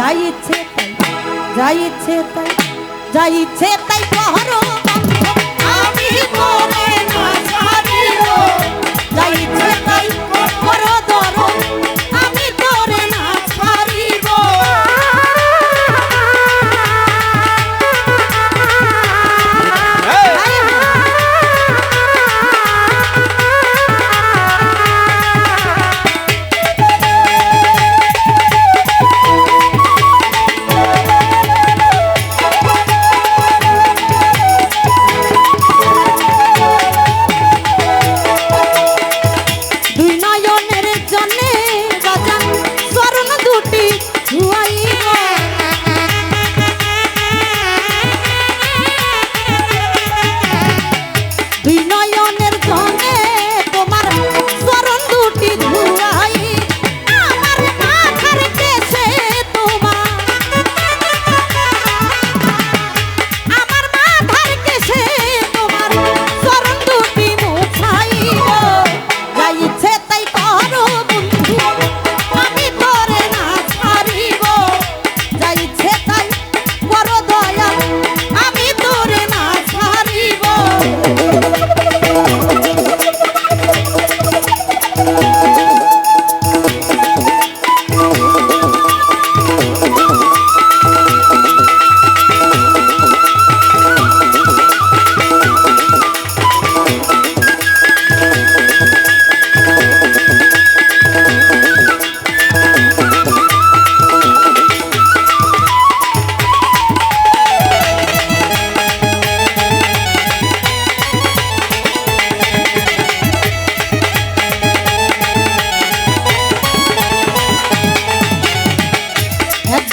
যাই ইচ্ছে তাই, যাই ইচ্ছে তাই, যাই ইচ্ছে তাই প্রহর আমি করে না ছাড়িও যাই ইচ্ছে তাই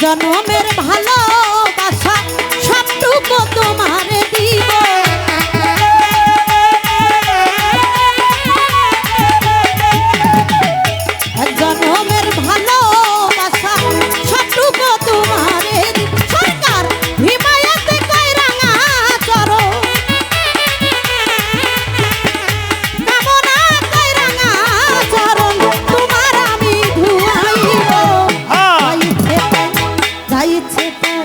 জনমে যাইছে তাই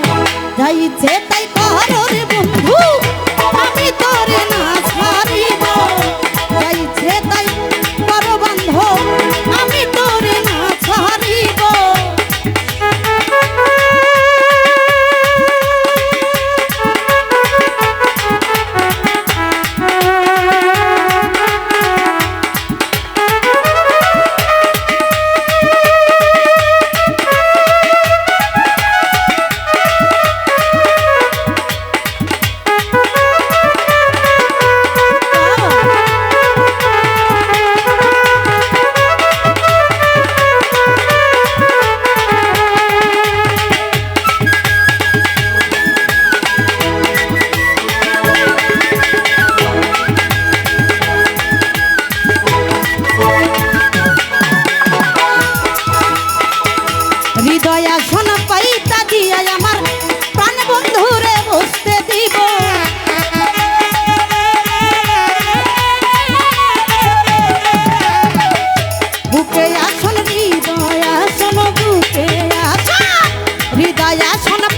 যাইছে তাই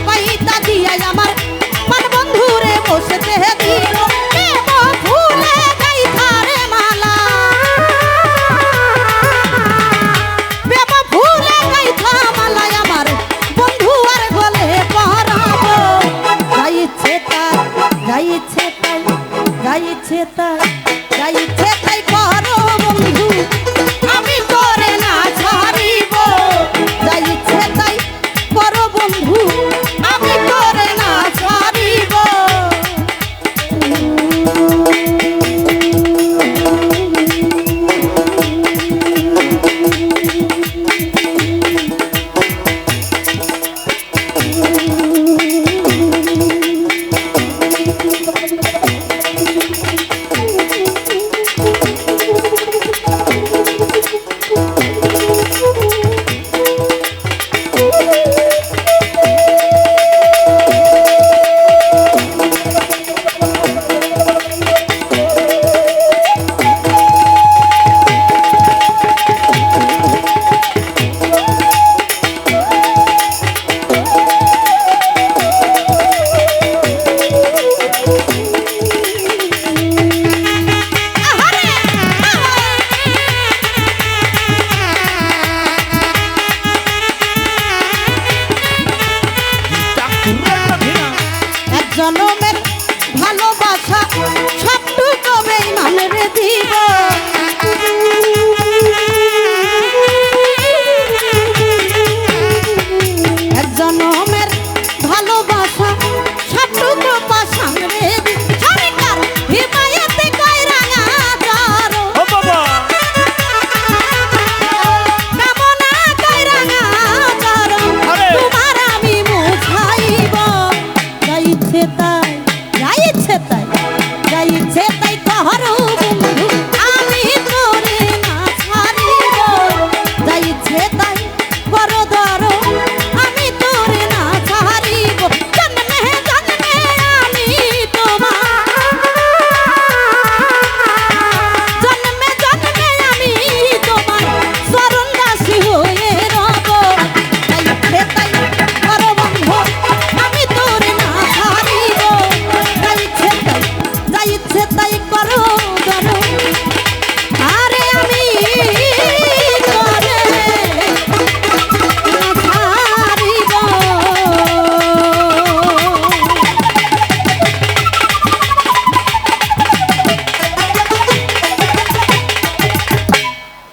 পাইতা দিয়া আমার